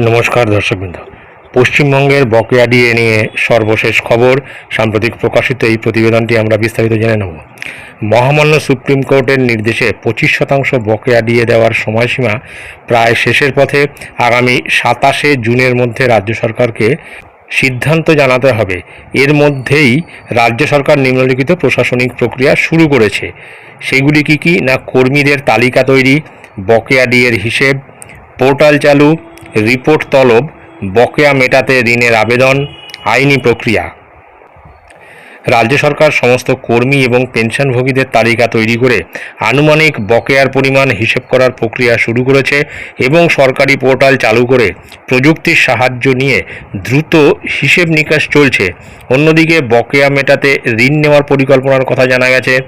নমস্কার দর্শকবৃন্দ। পশ্চিমবঙ্গের বকেয়া ডিএ নিয়ে সর্বশেষ খবর, সাম্প্রতিক প্রকাশিত এই প্রতিবেদনটি আমরা বিস্তারিত জেনে নেব। মহামান্য সুপ্রিম কোর্টের নির্দেশে পঁচিশ শতাংশ বকেয়া ডিএ দেওয়ার সময়সীমা প্রায় শেষের পথে আগামী সাতাশে জুনের মধ্যে রাজ্য সরকারকে সিদ্ধান্ত জানাতে হবে। এর মধ্যেই রাজ্য সরকার নিম্নলিখিত প্রশাসনিক প্রক্রিয়া শুরু করেছে। সেগুলি কি কি, না কর্মীদের তালিকা তৈরি, বকেয়া ডিএর হিসেব, পোর্টাল চালু রিপোর্ট তলব বকেয়া মেটাতে ঋণের আবেদন, আইনি প্রক্রিয়া। রাজ্য সরকার সমস্ত কর্মী এবং পেনশনভোগীদের তালিকা তৈরি করে আনুমানিক বকেয়ার পরিমাণ হিসেব করার প্রক্রিয়া শুরু করেছে এবং সরকারি পোর্টাল চালু করে প্রযুক্তির সাহায্য নিয়ে দ্রুত হিসেব নিকাশ চলছে। অন্যদিকে বকেয়া মেটাতে ঋণ নেওয়ার পরিকল্পনার কথা জানা গেছে।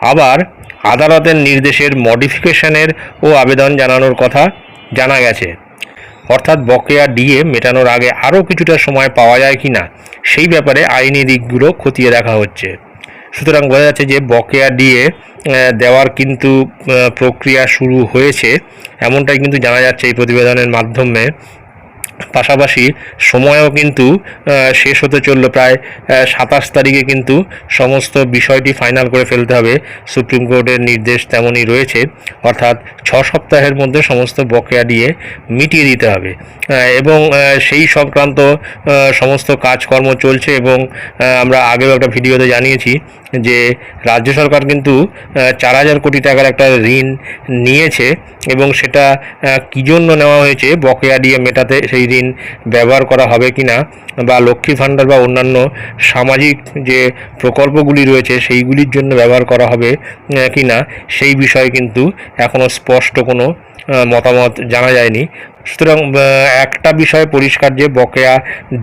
আবার আদালতের নির্দেশের মডিফিকেশনের ও আবেদন জানানোর কথা জানা গেছে। অর্থাৎ বকেয়া ডিএ মেটানোর আগে আরও কিছুটা সময় পাওয়া যায় কি না, সেই ব্যাপারে আইনি দিকগুলো খতিয়ে দেখা হচ্ছে। সুতরাং বোঝা যাচ্ছে যে বকেয়া ডিএ দেওয়ার কিন্তু প্রক্রিয়া শুরু হয়েছে। এমনটাই কিন্তু জানা যাচ্ছে এই প্রতিবেদনের মাধ্যমে। পাশাপাশি সময়ও কিন্তু শেষ হতে চলল প্রায় সাতাশ তারিখে কিন্তু সমস্ত বিষয়টি ফাইনাল করে ফেলতে হবে। সুপ্রিম কোর্টের নির্দেশ তেমনই রয়েছে। অর্থাৎ ছ সপ্তাহের মধ্যে সমস্ত বকেয়া দিয়ে মিটিয়ে দিতে হবে। এবং সেই সংক্রান্ত সমস্ত কাজকর্ম চলছে এবং আমরা আগেও একটা ভিডিওতে জানিয়েছি যে রাজ্য সরকার কিন্তু চার হাজার কোটি টাকার একটা ঋণ নিয়েছে এবং সেটা কী জন্য নেওয়া হয়েছে, বকেয়া দিয়ে মেটাতে সেই ঋণ ব্যবহার করা হবে কি না বা লক্ষ্মী ভাণ্ডার বা অন্যান্য সামাজিক যে প্রকল্পগুলি রয়েছে সেইগুলির জন্য ব্যবহার করা হবে কি না সেই বিষয়ে কিন্তু এখনও স্পষ্ট কোনো মতামত জানা যায়নি। সুতরাং একটা বিষয় পরিষ্কার যে বকেয়া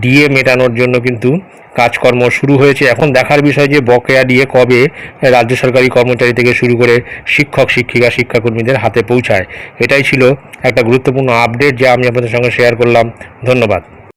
ডিএ মেটানোর জন্য কিন্তু কাজকর্ম শুরু হয়েছে। এখন দেখার বিষয় যে বকেয়া দিয়ে কবে রাজ্য সরকারি কর্মচারী থেকে শুরু করে শিক্ষক, শিক্ষিকা, শিক্ষাকর্মীদের হাতে পৌঁছায়। এটাই ছিল একটা গুরুত্বপূর্ণ আপডেট যা আমি আপনাদের সঙ্গে শেয়ার করলাম। ধন্যবাদ।